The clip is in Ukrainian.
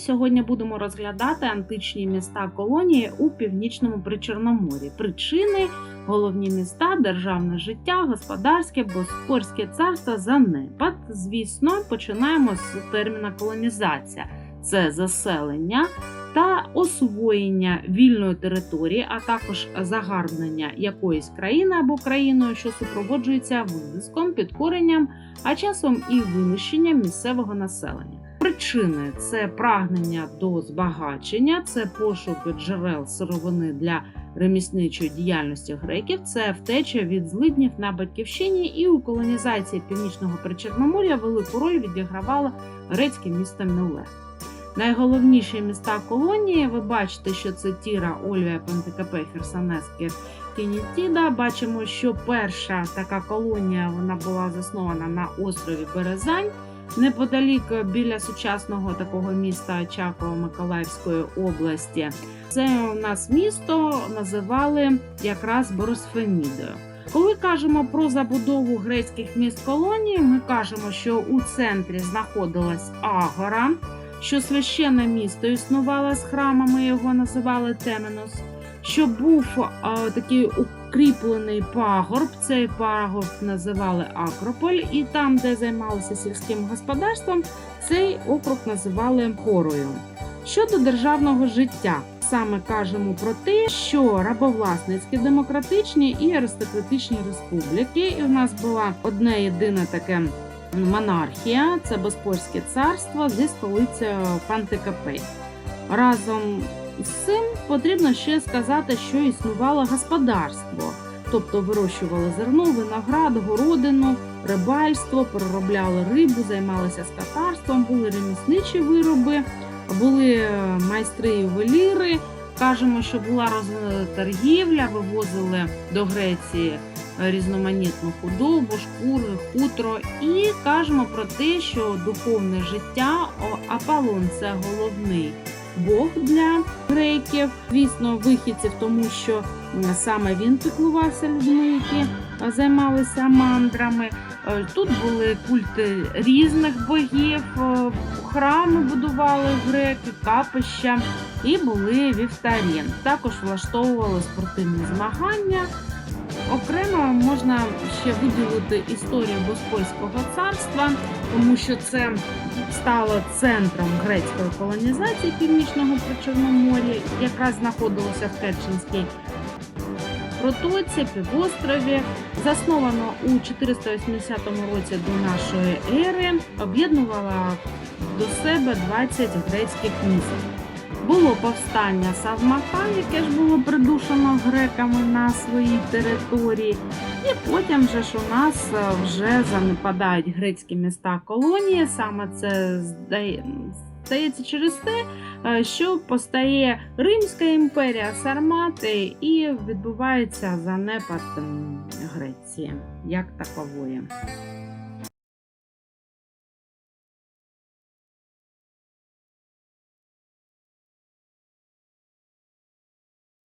Сьогодні будемо розглядати античні міста колонії у північному Причорномор'ї. Причини, головні міста, державне життя, господарське, боспорське царство, занепад. Звісно, починаємо з терміна колонізація. Це заселення та освоєння вільної території, а також загарбнення якоїсь країни або країною, що супроводжується вивиском, підкоренням, а часом і винищенням місцевого населення. Причини це прагнення до збагачення, це пошук джерел сировини для ремісничої діяльності греків, це втеча від злиднів на батьківщині, і у колонізації північного причорномор'я велику роль відігравало грецьке місто Міле. Найголовніші міста колонії ви бачите, що це Тіра, Ольвія, Пантикапе, Херсонес, Кінітіда. Бачимо, що перша така колонія вона була заснована на острові Березань. Неподалік біля сучасного такого міста Очакова Миколаївської області. Це у нас місто називали якраз Борисфемідою. Коли кажемо про забудову грецьких міст колонії, ми кажемо, що у центрі знаходилась Агора, що священне місто існувало з храмами, його називали Теменос, що був а, такий укріплений пагорб. Цей пагорб називали Акрополь, і там, де займалися сільським господарством, цей округ називали Хорою. Щодо державного життя, саме кажемо про те, що рабовласницькі демократичні і аристократичні республіки, і в нас була одне єдине таке монархія, це Боспорське царство зі столицею Пантикапей. Разом з цим потрібно ще сказати, що існувало господарство, тобто вирощували зерно, виноград, городину, рибальство, переробляли рибу, займалися скотарством, були ремісничі вироби, були е, майстри ювеліри. Кажемо, що була розвинена торгівля, вивозили до Греції різноманітну худобу, шкури, хутро. І кажемо про те, що духовне життя Аполлон – це головний Бог для греків. Звісно, вихідців, тому що саме він піклувався людьми, які е, займалися мандрами. Е, Тут були культи різних богів, е, храми будували греки, капища і були вівтарі. Також влаштовували спортивні змагання. Окремо можна ще виділити історію Боспольського царства, тому що це стало центром грецької колонізації північного Причорномор'я, якраз знаходилося в Керченській протоці, півострові. Засновано у 480 році до нашої ери, об'єднувала до себе 20 грецьких міст. Було повстання Савмаха, яке ж було придушено греками на своїй території. І потім же ж у нас е, вже занепадають грецькі міста колонії. Саме це стається через те, е, що постає Римська імперія, Сармати, і відбувається занепад Греції як такової.